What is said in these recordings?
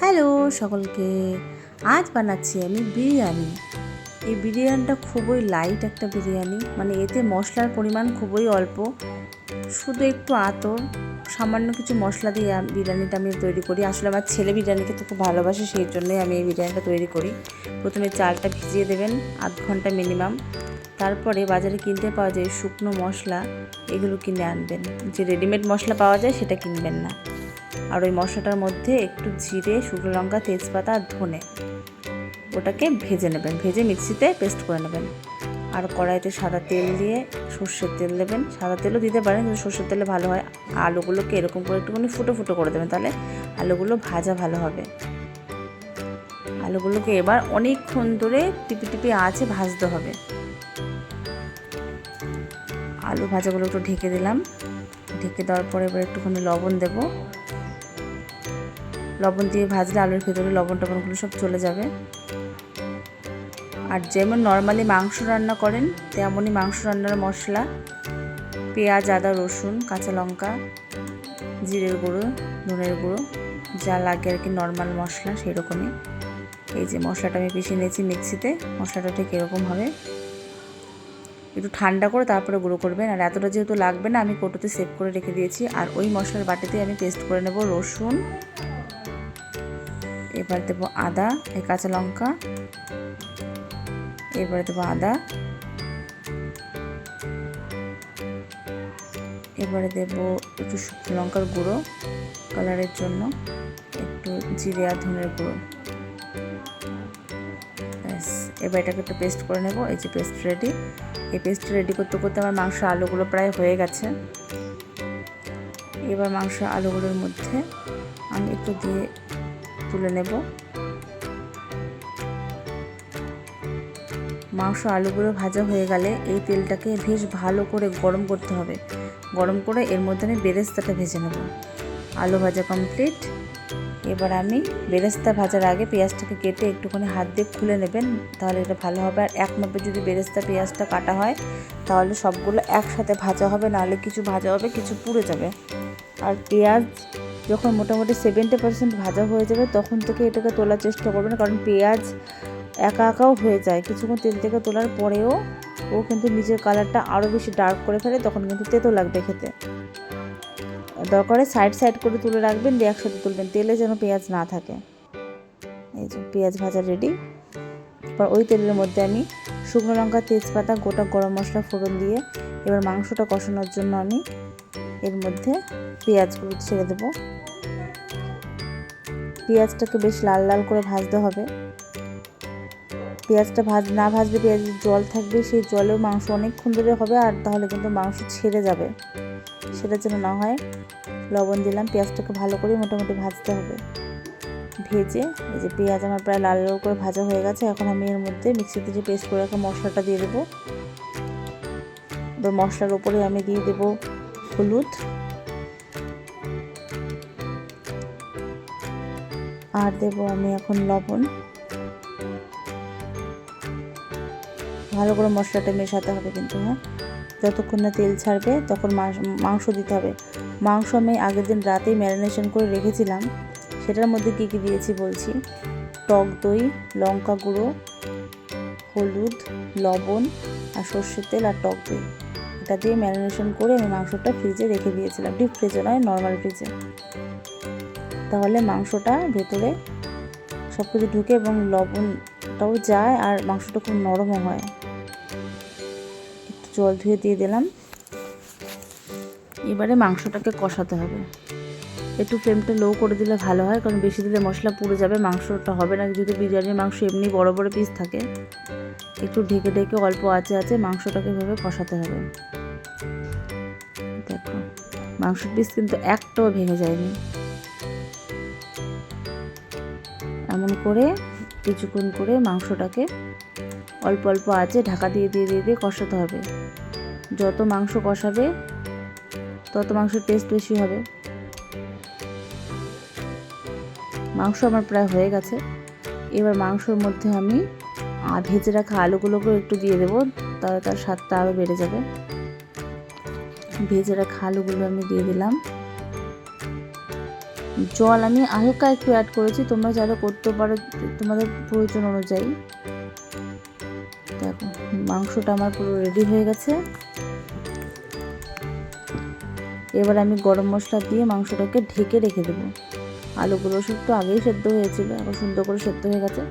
Hello সকলকে, আজ বানাচ্ছি আমি বিরিয়ানি। এই বিরিয়ানিটা খুবই লাইট একটা বিরিয়ানি মানে এতে মশলার পরিমাণ খুবই অল্প। শুধু একটু আতর, সামান্য কিছু মশলা দিয়ে বিরিয়ানিটা আমি তৈরি করি। আসলে আমার ছেলে বিরিয়ানি খেতে খুব ভালোবাসে, সেই জন্যই আমি এই বিরিয়ানিটা তৈরি করি। প্রথমে চালটা ভিজিয়ে দেবেন, আধ ঘণ্টা মিনিমাম তারপরে বাজারে কিনতে পাওয়া যায় শুকনো মশলা, এগুলো কিনে আনবেন। যে রেডিমেড মশলা পাওয়া যায়, সেটা কিনবেন না। আর ওই মশলাটার মধ্যে একটু জিরে, শুকনো লঙ্কা, তেজপাতা আর ধনে। ওটাকে ভেজে নেবেন। ভেজে মিক্সিতে পেস্ট করে নেবেন। আর কড়াইতে সাদা তেল দিয়ে সর্ষের তেল দেবেন। সাদা তেলও দিতে পারেন, কিন্তু সর্ষের তেলে ভালো হয়। আলুগুলোকে এরকম করে একটুখানি ফুটো ফুটো করে দেবেন, তাহলে আলুগুলো ভাজা ভালো হবে। আলুগুলোকে এবার অনেকক্ষণ ধরে টিপি টিপি আঁচে ভাজতে হবে। আলু ভাজাগুলো একটু ঢেকে দিলাম। ঢেকে দেওয়ার পরে এবার একটুখানি লবণ দেবো। লবণ দিয়ে ভাজলে আলুর ভেতরে লবণ টবণগুলো সব চলে যাবে। আর যেমন নর্মালি মাংস রান্না করেন, তেমনই মাংস রান্নার মশলা, পেঁয়াজ, আদা, রসুন, কাঁচা লঙ্কা, জিরের গুঁড়ো নুনের গুঁড়ো, যা লাগে আর কি নর্মাল মশলা সেই রকমই এই যে মশলাটা আমি পিষে নিয়েছি মিক্সিতে, মশলাটা ঠিক এরকম হবে। একটু ঠান্ডা করে তারপরে গুঁড়ো করবেন। আর এতটা যেহেতু লাগবে না, আমি কোটোতে সেভ করে রেখে দিয়েছি। আর ওই মশলার বাটিতে আমি পেস্ট করে নেব রসুন এবার দেবো আদা এই কাঁচা লঙ্কা। এবারে দেবো আদা। এবারে দেবো একটু শুকনো লঙ্কার গুঁড়ো কালারের জন্য। একটু জিরে আর ধনের গুঁড়ো। ব্যাস এবার এটাকে একটু পেস্ট করে নেব। এই যে পেস্ট রেডি। এই পেস্ট রেডি করতে করতে আমার মাংস আলুগুলো প্রায় হয়ে গেছে। এবার মাংস আলুগুলোর মধ্যে আমি একটু দিয়ে তুলে নেব। মাংস আলুগুলো ভাজা হয়ে গেলে এই তেলটাকে বেশ ভালো করে গরম করতে হবে। গরম করে এর মধ্যে আমি বেরেস্তাটা ভেজে নেব। আলু ভাজা কমপ্লিট এবার আমি বেরেস্তা ভাজার আগে পেঁয়াজটাকে কেটে একটুখানি হাত দিয়ে খুলে নেবেন, তাহলে এটা ভালো হবে। আর এক মাপে যদি বেরেস্তা পেঁয়াজটা কাটা হয়, তাহলে সবগুলো একসাথে ভাজা হবে, নাহলে কিছু ভাজা হবে, কিছু পুড়ে যাবে। আর পেঁয়াজ যখন মোটামুটি সেভেন্টি পার্সেন্ট ভাজা হয়ে যাবে, তখন থেকে এটাকে তোলার চেষ্টা করবেন। কারণ পেঁয়াজ একা একাও হয়ে যায়। কিছুক্ষণ তেল থেকে তোলার পরেও ও কিন্তু নিজের কালারটা আরও বেশি ডার্ক করে ফেলে, তখন কিন্তু তেতো লাগবে খেতে। দরকারে সাইড সাইড করে তুলে রাখবেন, দিয়ে একসাথে তুলবেন। তেলে যেন পেঁয়াজ না থাকে। এই যে পেঁয়াজ ভাজা রেডি এবার ওই তেলের মধ্যে আমি শুকনো লঙ্কা, তেজপাতা, গোটা গরম মশলা ফোড়ন দিয়ে এবার মাংসটা কষানোর জন্য আমি এর মধ্যে পেঁয়াজগুলো ছেড়ে দেবো। পেঁয়াজটাকে বেশ লাল লাল করে ভাজতে হবে। পেঁয়াজটা ভাজ না ভাজলে পেঁয়াজের জল থাকবে, সেই জলেও মাংস অনেকক্ষণ ধরে হবে আর তাহলে কিন্তু মাংস ছেড়ে যাবে। সেটা যেন না হয় লবণ দিলাম, পেঁয়াজটাকে ভালো করে মোটামুটি ভাজতে হবে। ভেজে এই যে পেঁয়াজ আমার প্রায় লাল লাল করে ভাজা হয়ে গেছে, এখন আমি এর মধ্যে মিক্সিতে যে পেস্ট করে রাখা মশলাটা দিয়ে দেবো। এবার মশলার উপরে আমি দিয়ে দেবো হলুদ। আর দেবো আমি এখন লবণ। ভালো করে মশলাটা মেশাতে হবে কিন্তু হ্যাঁ? যতক্ষণ না তেল ছাড়বে, তখন মাংস দিতে হবে। মাংস আমি আগের দিন রাতেই ম্যারিনেশন করে রেখেছিলাম। সেটার মধ্যে কী কী দিয়েছি বলছি? টক দই, লঙ্কা গুঁড়ো, হলুদ, লবণ আর সর্ষের তেল আর টক দই। এটা দিয়ে ম্যারিনেশন করে আমি মাংসটা ফ্রিজে রেখে দিয়েছিলাম। ডিপ ফ্রিজে নয়, নর্মাল ফ্রিজে। তাহলে মাংসটা ভেতরে সব কিছু ঢুকে এবং লবণটাও যায় আর মাংসটা খুব নরমও হয়। একটু জল ধুয়ে দিয়ে দিলাম। এবারে মাংসটাকে কষাতে হবে। একটু ফ্লেমটা লো করে দিলে ভালো হয়, কারণ বেশি দিলে মশলা পুড়ে যাবে, মাংসটা হবে না। যদি বিরিয়ানির মাংস এমনি বড় বড় পিস থাকে, একটু ঢেকে ঢেকে অল্প আছে আছে মাংসটাকে ভেবে কষাতে হবে। দেখো, মাংসের পিস কিন্তু একটাও ভেঙে যায়নি। এমন করে কিছুক্ষণ করে মাংসটাকে অল্প অল্প আছে ঢাকা দিয়ে দিয়ে দিয়ে দিয়ে কষাতে হবে। যত মাংস কষাবে, তত মাংসের টেস্ট বেশি হবে। মাংস আমার প্রায় হয়ে গেছে। এবার মাংসর মধ্যে আমি ভেজে রাখা আলুগুলোকেও একটু দিয়ে দেবো, তাহলে তার স্বাদটা আরও বেড়ে যাবে। ভেজে রাখা আলুগুলো আমি দিয়ে দিলাম। জল আমি হালকা একটু অ্যাড করেছি, তোমরা চাইলে করতে পারো, তোমাদের প্রয়োজন অনুযায়ী। দেখো, মাংসটা আমার পুরো রেডি হয়ে গেছে। এবার আমি গরম মশলা দিয়ে মাংসটাকে ঢেকে রেখে দেবো। আলুগুলো একটু আগেই সেদ্ধ হয়েছিল, এখন সুন্দর করে সেদ্ধ হয়ে গেছে।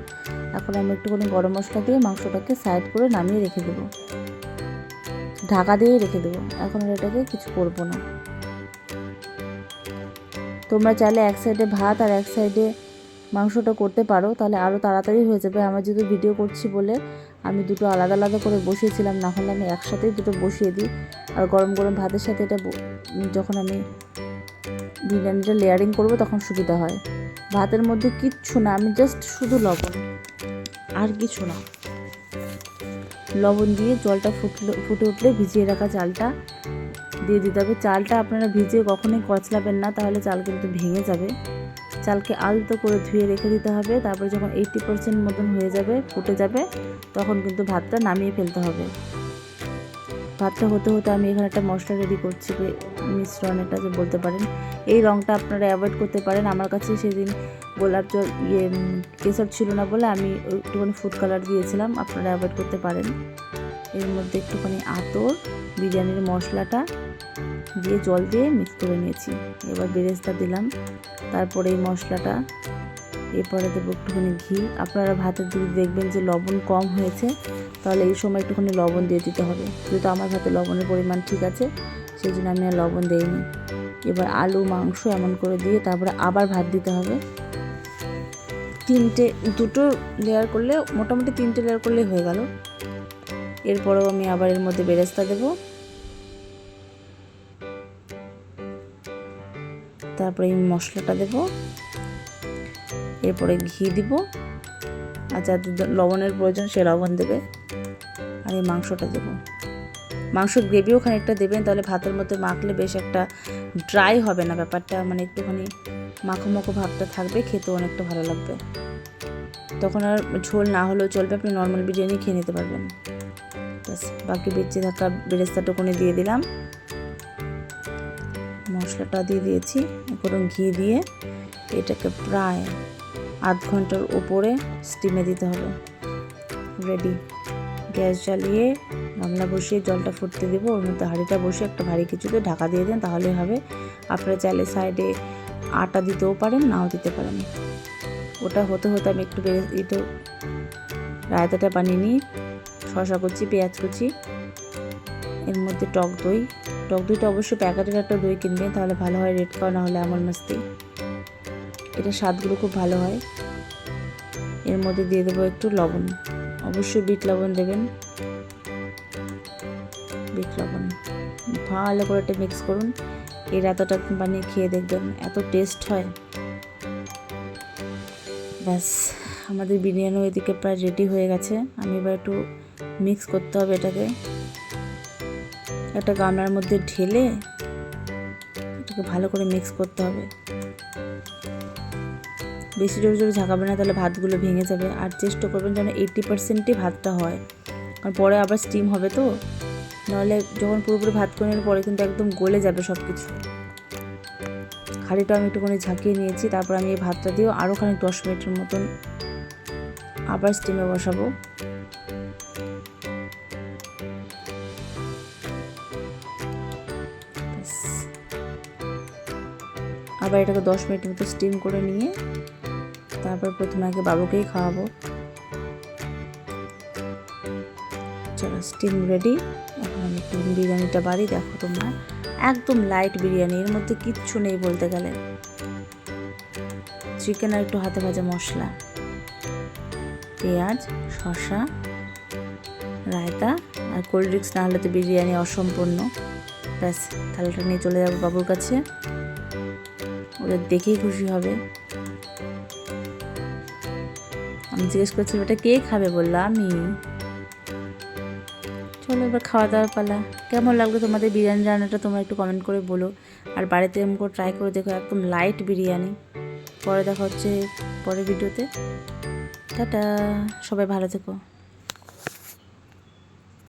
এখন আমি একটুখানি গরম মশলা দিয়ে মাংসটাকে সাইড করে নামিয়ে রেখে দেবো। ঢাকা দিয়েই রেখে দেবো, এখন এটাকে কিছু করব না। তোমরা চাইলে এক সাইডে ভাত আর এক সাইডে মাংসটা করতে পারো, তাহলে আরও তাড়াতাড়ি হয়ে যাবে। আমার যেহেতু ভিডিও করছি বলে আমি দুটো আলাদা আলাদা করে বসিয়েছিলাম, না হলে আমি একসাথেই দুটো বসিয়ে দিই। আর গরম গরম ভাতের সাথে এটা যখন আমি বিরিয়ানিটা লেয়ারিং করব তখন সুবিধা হয়। ভাতের মধ্যে কিচ্ছু না, আমি জাস্ট শুধু লবণ আর কিছু না। লবণ দিয়ে জলটা ফুটলে, ফুটে উঠলে ভিজিয়ে রাখা চালটা দিয়ে দিতে হবে। চালটা আপনারা ভিজিয়ে কখনোই কচলাবেন না, তাহলে চাল কিন্তু ভেঙে যাবে। চালকে আলতো করে ধুয়ে রেখে দিতে হবে, তারপরে যখন এইটটি পার্সেন্ট মতন হয়ে যাবে, ফুটে যাবে, তখন কিন্তু ভাতটা নামিয়ে ফেলতে হবে। ভাতটা হতে হতে আমি এখানে একটা মশলা রেডি করছি মিশ্রণ এটা যে বলতে পারেন। এই রঙটা আপনারা অ্যাভয়েড করতে পারেন। আমার কাছে সেদিন গোলাপ জল ইয়ে কেশর ছিল না বলে আমি একটুখানি ফুড কালার দিয়েছিলাম। আপনারা অ্যাভয়েড করতে পারেন। এর মধ্যে একটুখানি আতর, বিরিয়ানির মশলাটা দিয়ে জল দিয়ে মিক্স করে নিয়েছি। এবার বেরেস্তা দিলাম। তারপরে এই মশলাটা, এরপরে দেবো একটুখানি ঘি। আপনারা ভাতের যদি দেখবেন যে লবণ কম হয়েছে, তাহলে এই সময় একটুখানি লবণ দিয়ে দিতে হবে। যেহেতু আমার ভাতে লবণের পরিমাণ ঠিক আছে সেই জন্য আমি আর লবণ দিইনি। এবার আলু, মাংস এমন করে দিয়ে তারপরে আবার ভাত দিতে হবে। তিনটে, দুটো লেয়ার করলে, মোটামুটি তিনটে লেয়ার করলে হয়ে গেল। এরপরেও আমি আবার এর মধ্যে বেরেস্তা দেবো। তারপরে এই মশলাটা দেব। এরপরে ঘি দিব। আর যাদের লবণের প্রয়োজন সে লবণ দেবে। আর এই মাংসটা দেবো। মাংস গ্রেভিও খানিকটা দেবেন, তাহলে ভাতের মধ্যে মাখলে বেশ একটা ড্রাই হবে না ব্যাপারটা মানে একটুখানি মাখো মাখো ভাবটা থাকবে খেতে অনেকটা ভালো লাগবে। তখন আর ঝোল না হলেও চলবে, আপনি নর্মাল বিরিয়ানি খেয়ে নিতে পারবেন। বাকি বেঁচে থাকা বেরেস্তাটুকুনি দিয়ে দিলাম। মশলাটা দিয়ে দিয়েছি এখন ঘি দিয়ে। এটাকে প্রায় আধ ঘণ্টার ওপরে স্টিমে দিতে হবে। রেডি গ্যাস জ্বালিয়ে গামলা বসিয়ে জলটা ফুটতে দেবো। ওর মধ্যে হাঁড়িটা বসে একটা ভারী কিছুতে ঢাকা দিয়ে দেন তাহলে হবে। আপনারা চাইলে সাইডে আটা দিতেও পারেন, নাও দিতে পারেন। ওটা হতে হতে আমি একটু একটু রায়তাটা বানিয়ে নিই। শশা কুচি, পেঁয়াজ কুচি, এর মধ্যে টক দই। টক দইটা অবশ্যই প্যাকেটের একটা দই কিনবেন, তাহলে ভালো হয় রেড খাওয়া না হলে আমল মাস্তি। এটা স্বাদগুলো খুব ভালো হয়। এর মধ্যে দিয়ে দেবো একটু লবণ। অবশ্যই বিট লবণ দেবেন। বিট লবণ। ভালো করে এটা মিক্স করুন। এই রাতাটা বানিয়ে খেয়ে দেখবেন, এত টেস্ট হয়। ব্যাস, আমাদের বিরিয়ানি এদিকে প্রায় রেডি হয়ে গেছে। আমি এবার একটু মিক্স করতে হবে এটাকে। একটা গামলার মধ্যে ঢেলে এটাকে ভালো করে মিক্স করতে হবে। বেশি জোরে জোরে ঝাঁকাবে না, তাহলে ভাতগুলো ভেঙে যাবে। আর চেষ্টা করবেন যেন এইটটি পার্সেন্টই ভাতটা হয়। কারণ পরে আবার স্টিম হবে তো। নাহলে যখন পুরোপুরি ভাত করে পরে কিন্তু একদম গলে যাবে সব কিছু হাঁড়িটা আমি একটুখানি ঝাঁকিয়ে নিয়েছি, তারপর আমি এই ভাতটা দিয়েও আরও খানিক দশ মিনিটের মতন আবার স্টিমে বসাবো। আবার এটাকে দশ মিনিট মতো স্টিম করে নিয়ে তারপর প্রথমে আগে বাবুকেই খাওয়াবো। চলো স্টিম রেডি এখন আমি একটু বিরিয়ানিটা বাড়ি, দেখো তোমরা। একদম লাইট বিরিয়ানি, এর মধ্যে কিচ্ছু নেই বলতে গেলে। চিকেন আর একটু হাতে ভাজা মশলা। পেঁয়াজ, শসা, রায়তা আর কোল্ড ড্রিঙ্কস না হলে তো বিরিয়ানি অসম্পূর্ণ। ব্যাস, থালাটা নিয়ে চলে যাব বাবুর কাছে। ওদের দেখেই খুশি হবে। আমি জিজ্ঞেস করছি ওটা কে খাবে? বলল, আমি। চলো এবার খাওয়া দাওয়ার পালা। কেমন লাগল তোমাদের বিরিয়ানি রান্নাটা? তোমরা একটু কমেন্ট করে বলো। আর বাড়িতে এরকম করে ট্রাই করে দেখো, একদম লাইট বিরিয়ানি। পরে দেখা হচ্ছে পরের ভিডিওতে টাটা! সবাই ভালো থেকো।